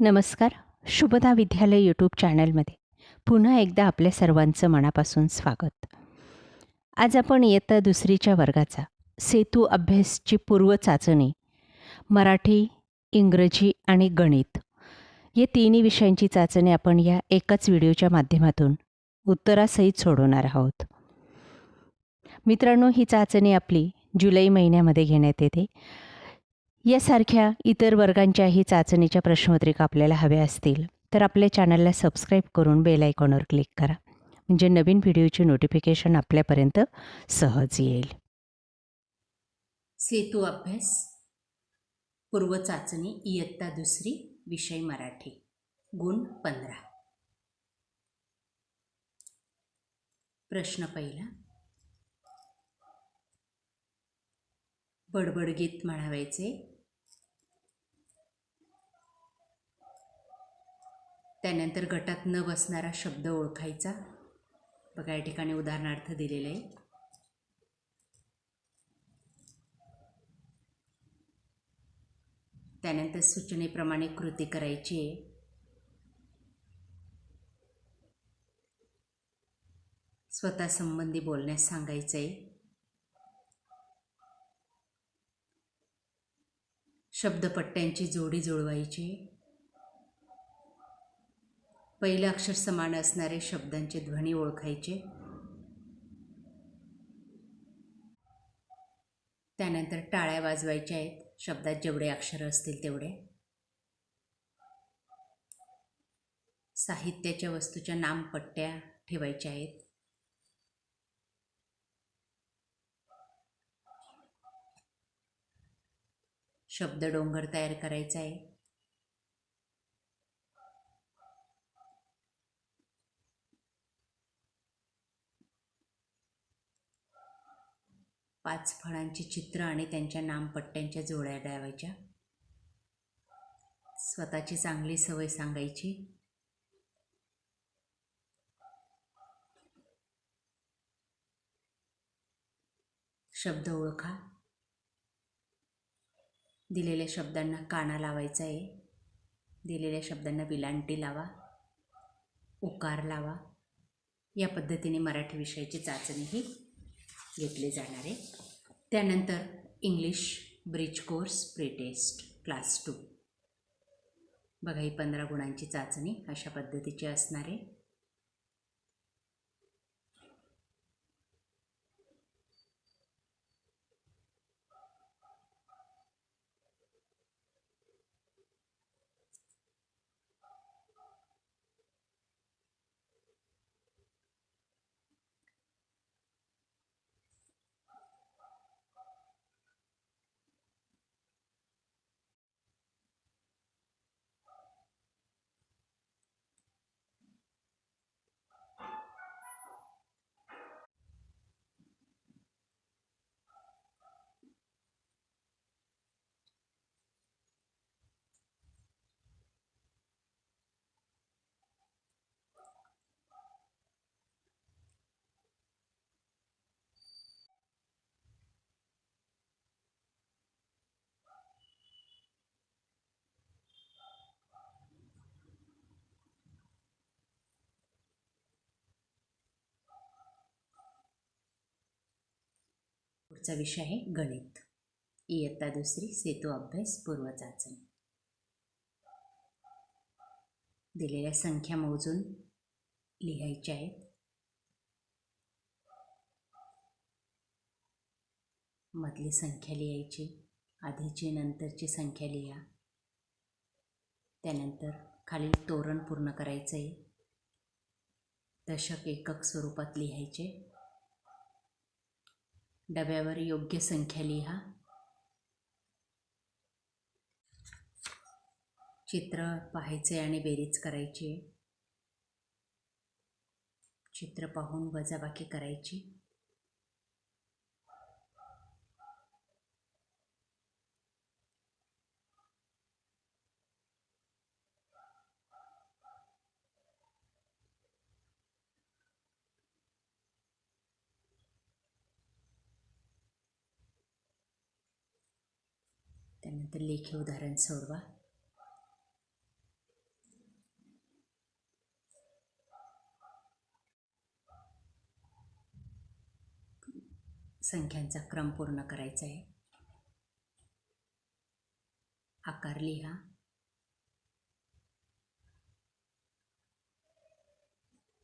नमस्कार. शुभदा विद्यालय यूट्यूब चॅनलमध्ये पुन्हा एकदा आपल्या सर्वांचं मनापासून स्वागत. आज आपण इयत्ता दुसरीच्या वर्गाचा. सेतू अभ्यासची पूर्व चाचणी. मराठी इंग्रजी आणि गणित. या तिन्ही विषयांची चाचणी आपण या एकाच व्हिडिओच्या माध्यमातून उत्तरासहित सोडवणार आहोत. मित्रांनो ही चाचणी आपली जुलै महिन्यामध्ये घेण्यात येते. यासारख्या इतर वर्गांच्याही चाचणीच्या प्रश्नपत्रिका आपल्याला हव्या असतील तर आपल्या चॅनलला सबस्क्राईब करून बेल आयकॉनवर क्लिक करा. म्हणजे नवीन व्हिडिओची नोटिफिकेशन आपल्यापर्यंत सहज येईल. सेतू अभ्यास पूर्व चाचणी इयत्ता दुसरी विषय मराठी गुण पंधरा. प्रश्न पहिला. बडबड गीत म्हणावायचे त्यानंतर गटात न बसणारा शब्द ओळखायचा. बघा या ठिकाणी उदाहरणार्थ दिलेलं आहे. त्यानंतर सूचनेप्रमाणे कृती करायची आहे. स्वतः संबंधी बोलण्यास सांगायचं आहे शब्दपट्ट्यांची जोडी जुळवायची. पहिलं अक्षर समान असणारे शब्दांचे ध्वनी ओळखायचे. त्यानंतर टाळ्या वाजवायच्या आहेत. शब्दात जेवढे अक्षर असतील तेवढे. साहित्याच्या वस्तूच्या नामपट्ट्या ठेवायच्या आहेत. शब्द डोंगर तयार करायचा आहे. पाच फळांची चित्र आणि त्यांच्या नामपट्ट्यांच्या जोड्या द्यावायच्या. स्वतःची चांगली सवय सांगायची. शब्द ओळखा. दिलेल्या शब्दांना काना लावायचा आहे. दिलेल्या शब्दांना विलांटी लावा. उकार लावा. या पद्धतीने मराठी विषयाची चाचणी ही घेतले जाणार आहे. त्यानंतर English bridge course pretest class two बघा ही पंधरा गुणांची चाचणी अशा पद्धतीची असणार आजचा विषय आहे गणित. इयत्ता दुसरी सेतू अभ्यास पूर्व चाचणी. दिलेल्या संख्या मोजून लिहायच्या आहेत. मधली संख्या लिहायची आधीची नंतरची संख्या लिहा. त्यानंतर खाली तोरण पूर्ण करायचं आहे दशक एकक स्वरूपात लिहायचे. डब्यावर योग्य संख्या लिहा. चित्र पाहायचे आणि बेरीज करायची. चित्र पाहून वजाबाकी करायची. त्यानंतर लेखी उदाहरण सोडवा. संख्यांचा क्रम पूर्ण करायचा आहे. आकार लिहा.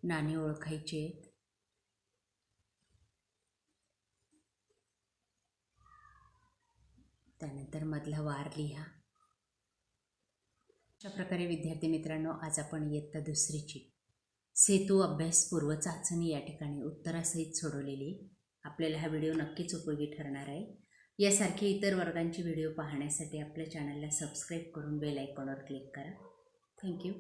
नाणी ओळखायचे. त्यानंतर मधला वार लिहा. अशा प्रकारे विद्यार्थी मित्रांनो आज आपण इयत्ता दुसरीची सेतू अभ्यास पूर्व चाचणी या ठिकाणी उत्तरासहित सोडवलेली. आपल्याला हा व्हिडिओ नक्कीच उपयोगी ठरणार आहे. यासारखे इतर वर्गांची व्हिडिओ पाहण्यासाठी आपल्या चॅनलला सबस्क्राईब करून बेल आयकॉनवर क्लिक करा. थँक्यू